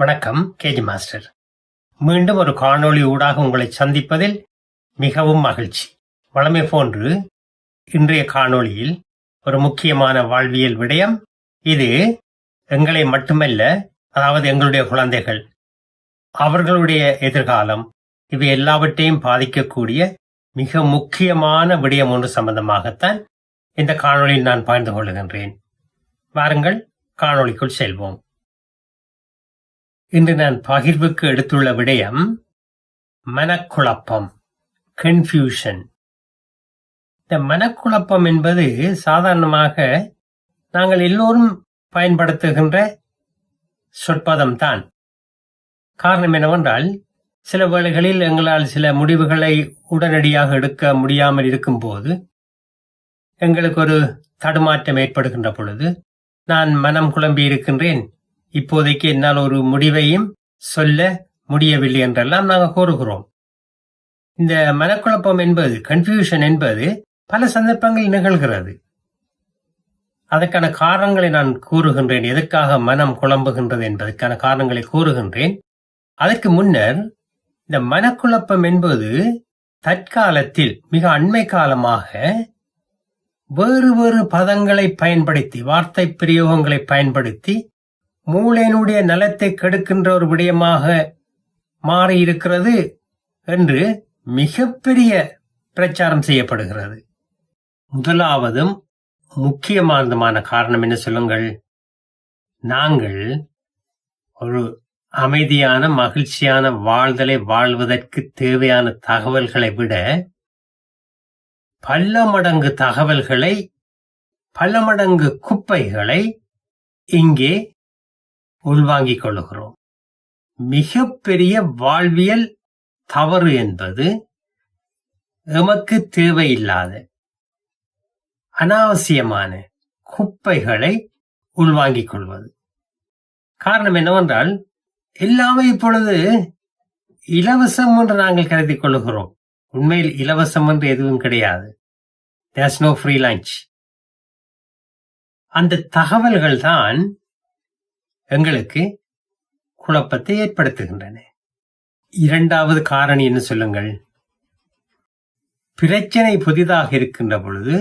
வணக்கம் KG master. மீண்டும் ஒரு காணொளி ஊடாக உங்களை சந்திப்பதில் மிகவும் மகிழ்ச்சி. வளமை போன்று இன்றைய காணொளியில் ஒரு முக்கியமான வாழ்வியல் விடயம். இது எங்களை மட்டுமல்ல அதாவது எங்களுடைய குழந்தைகள் அவர்களுடைய எதிர்காலம் இவை எல்லாவற்றையும் பாதிக்கக்கூடிய மிக முக்கியமான விடயம் ஒன்று சம்பந்தமாகத்தான் இந்த காணொளியில் நான் பகிர்ந்து கொள்கின்றேன் வாருங்கள் காணொளிக்குள் செல்வோம். இன்று நான் பகிர்வுக்கு எடுத்துள்ள விடயம் மனக்குழப்பம் கன்ஃபியூஷன் இந்த மனக்குழப்பம் என்பது சாதாரணமாக நாங்கள் எல்லோரும் பயன்படுத்துகின்ற சொற்பதம் தான் காரணம் என்னவென்றால் சில வேளைகளில் எங்களால் சில முடிவுகளை உடனடியாக எடுக்க முடியாமல் இருக்கும்போது எங்களுக்கு ஒரு தடுமாற்றம் ஏற்படுகின்ற பொழுது நான் மனம் குழம்பி இருக்கின்றேன் இப்போதைக்கு என்னால் ஒரு முடிவையும் சொல்ல முடியவில்லை என்றெல்லாம் நாங்கள் கூறுகிறோம். இந்த மனக்குழப்பம் என்பது கன்ஃபியூஷன் என்பது பல சந்தர்ப்பங்களில் நிகழ்கிறது. அதற்கான காரணங்களை நான் கூறுகின்றேன். எதற்காக மனம் குழம்புகின்றது என்பதற்கான காரணங்களை கூறுகின்றேன். அதற்கு முன்னர் இந்த மனக்குழப்பம் என்பது தற்காலத்தில் மிக அண்மை காலமாக வேறு வேறு பதங்களை பயன்படுத்தி வார்த்தை பிரயோகங்களை பயன்படுத்தி மூளையினுடைய நலத்தை கெடுக்கின்ற ஒரு விடயமாக மாறியிருக்கிறது என்று மிகப்பெரிய பிரச்சாரம் செய்யப்படுகிறது. முதலாவதும் முக்கியமானதுமான காரணம் என்ன சொல்லுங்கள்? நாங்கள் ஒரு அமைதியான மகிழ்ச்சியான வாழ்தலை வாழ்வதற்கு தேவையான தகவல்களை விட பல மடங்கு தகவல்களை பல மடங்கு குப்பைகளை இங்கே உள்வாங்கிக் கொள்ளுகிறோம். மிகப்பெரிய வாழ்வியல் தவறு என்பது எமக்கு தேவையில்லாத அனாவசியமான குப்பைகளை உள்வாங்கிக் கொள்வது. காரணம் என்னவென்றால் எல்லாமே இப்பொழுது இலவசம் என்று நாங்கள் கருதி கொள்ளுகிறோம். உண்மையில் இலவசம் என்று எதுவும் கிடையாது. தேர்ஸ் நோ ஃப்ரீ லஞ்ச் அந்த தகவல்கள் தான் எங்களுக்கு குழப்பத்தை ஏற்படுத்துகின்றன. இரண்டாவது காரணி என்ன சொல்லுங்கள்? பிரச்சனை புதிதாக இருக்கின்ற பொழுது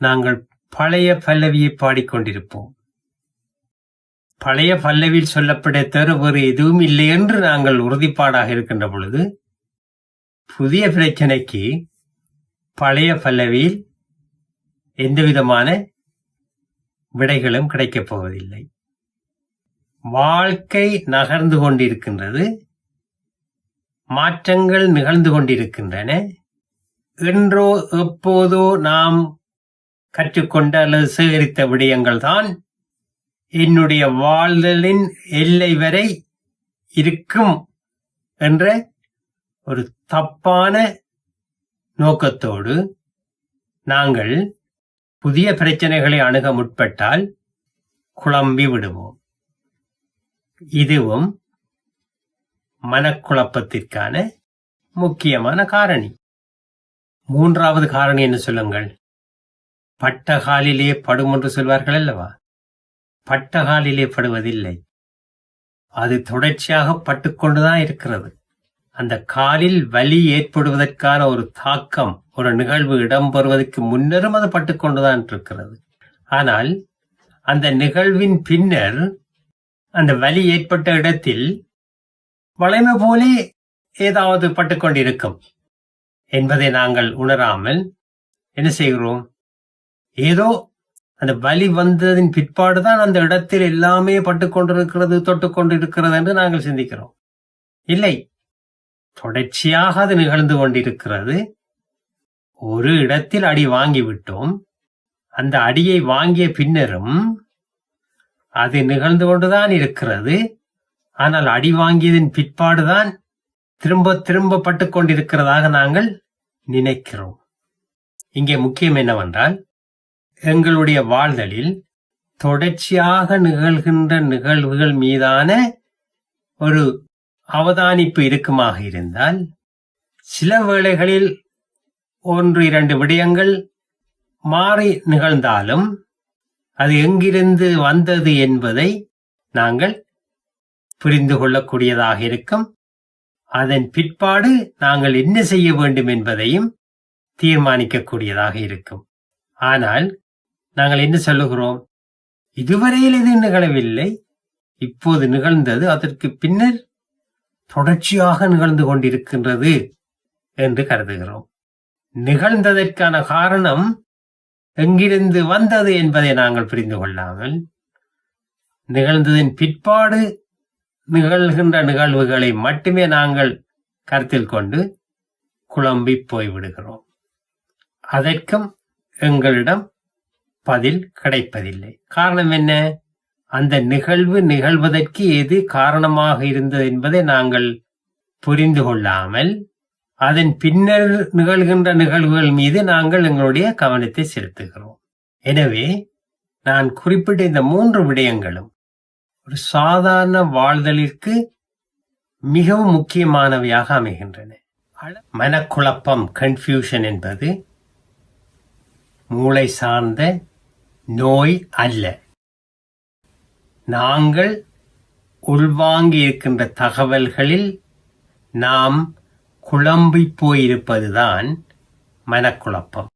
நாங்கள் பழைய பல்லவியை பாடிக்கொண்டிருப்போம். பழைய பல்லவியில் சொல்லப்பட தவிர வேறு எதுவும் இல்லை என்று நாங்கள் உறுதிப்பாடாக இருக்கின்ற பொழுது புதிய பிரச்சனைக்கு பழைய பல்லவியில் எந்தவிதமான விடைகளும் கிடைக்கப் போவதில்லை. வாழ்க்கை நகர்ந்து கொண்டிருக்கின்றது. மாற்றங்கள் நிகழ்ந்து கொண்டிருக்கின்றன. என்றோ எப்போதோ நாம் கற்றுக்கொண்ட அல்லது சேகரித்த விடயங்கள் தான் என்னுடைய வாழ்தலின் எல்லை வரை இருக்கும் என்ற ஒரு தப்பான நோக்கத்தோடு நாங்கள் புதிய பிரச்சனைகளை அணுக முற்பட்டால் குழம்பி விடுவோம். இதுவும் மனக்குழப்பத்திற்கான முக்கியமான காரணி. மூன்றாவது காரணி என்ன சொல்லுங்கள். பட்டகாலிலே படும் என்று சொல்வார்கள் அல்லவா? பட்டகாலிலே படுவதில்லை. அது தொடர்ச்சியாக பட்டுக்கொண்டுதான் இருக்கிறது. அந்த காலில் வலி ஏற்படுவதற்கான ஒரு தாக்கம் ஒரு நிகழ்வு இடம்பெறுவதற்கு முன்னரும் அது பட்டுக்கொண்டுதான் இருக்கிறது. ஆனால் அந்த நிகழ்வின் பின்னர் அந்த வலி ஏற்பட்ட இடத்தில் வளைமை போலே ஏதாவது பட்டுக்கொண்டிருக்கும் என்பதை நாங்கள் உணராமல் என்ன செய்கிறோம்? ஏதோ அந்த வலி வந்ததின் பிற்பாடுதான் அந்த இடத்தில் எல்லாமே பட்டுக்கொண்டிருக்கிறது தொட்டுக்கொண்டிருக்கிறது என்று நாங்கள் சிந்திக்கிறோம். இல்லை தொடர்ச்சியாக அது நிகழ்ந்து கொண்டிருக்கிறது. ஒரு இடத்தில் அடி வாங்கிவிட்டோம். அந்த அடியை வாங்கிய பின்னரும் அது நிகழ்ந்து கொண்டுதான் இருக்கிறது. ஆனால் அடி வாங்கியதன் பிற்பாடுதான் திரும்ப திரும்ப பட்டு கொண்டிருக்கிறதாக நாங்கள் நினைக்கிறோம். இங்கே முக்கியம் என்னவென்றால் எங்களுடைய வாழ்தலில் தொடர்ச்சியாக நிகழ்கின்ற நிகழ்வுகள் மீதான ஒரு அவதானிப்பு இருக்குமாக இருந்தால் சில வேளைகளில் ஒன்று இரண்டு விடயங்கள் மாறி நிகழ்ந்தாலும் அது எங்கிருந்து வந்தது என்பதை நாங்கள் புரிந்து கொள்ளக்கூடியதாக இருக்கும். அதன் பிற்பாடு நாங்கள் என்ன செய்ய வேண்டும் என்பதையும் தீர்மானிக்கக்கூடியதாக இருக்கும். ஆனால் நாங்கள் என்ன சொல்லுகிறோம்? இதுவரையில் இது நிகழவில்லை. இப்போது நிகழ்ந்தது அதற்கு பின்னர் தொடர்ச்சியாக நிகழ்ந்து கொண்டிருக்கின்றது என்று கருதுகிறோம். நிகழ்ந்ததற்கான காரணம் எங்கிருந்து வந்தது என்பதை நாங்கள் புரிந்து கொள்ளாமல் நிகழ்ந்ததின் பிற்பாடு நிகழ்கின்ற நிகழ்வுகளை மட்டுமே நாங்கள் கருத்தில் கொண்டு குழம்பி போய்விடுகிறோம். அதற்கும் எங்களிடம் பதில் கிடைப்பதில்லை. காரணம் என்ன? அந்த நிகழ்வு நிகழ்வதற்கு எது காரணமாக இருந்தது என்பதை நாங்கள் புரிந்து கொள்ளாமல் அதன் பின்னர் நிகழ்கின்ற நிகழ்வுகள் மீது நாங்கள் எங்களுடைய கவனத்தை செலுத்துகிறோம். எனவே நான் குறிப்பிட்ட இந்த மூன்று விடயங்களும் ஒரு சாதாரண வாழ்தலிற்கு மிகவும் முக்கியமானவையாக அமைகின்றன. மனக்குழப்பம் கன்ஃபியூஷன் என்பது மூளை சார்ந்த நோய் அல்ல. நாங்கள் உள்வாங்கியிருக்கின்ற தகவல்களில் நாம் குழம்பி போயிருப்பதுதான் மனக்குழப்பம்.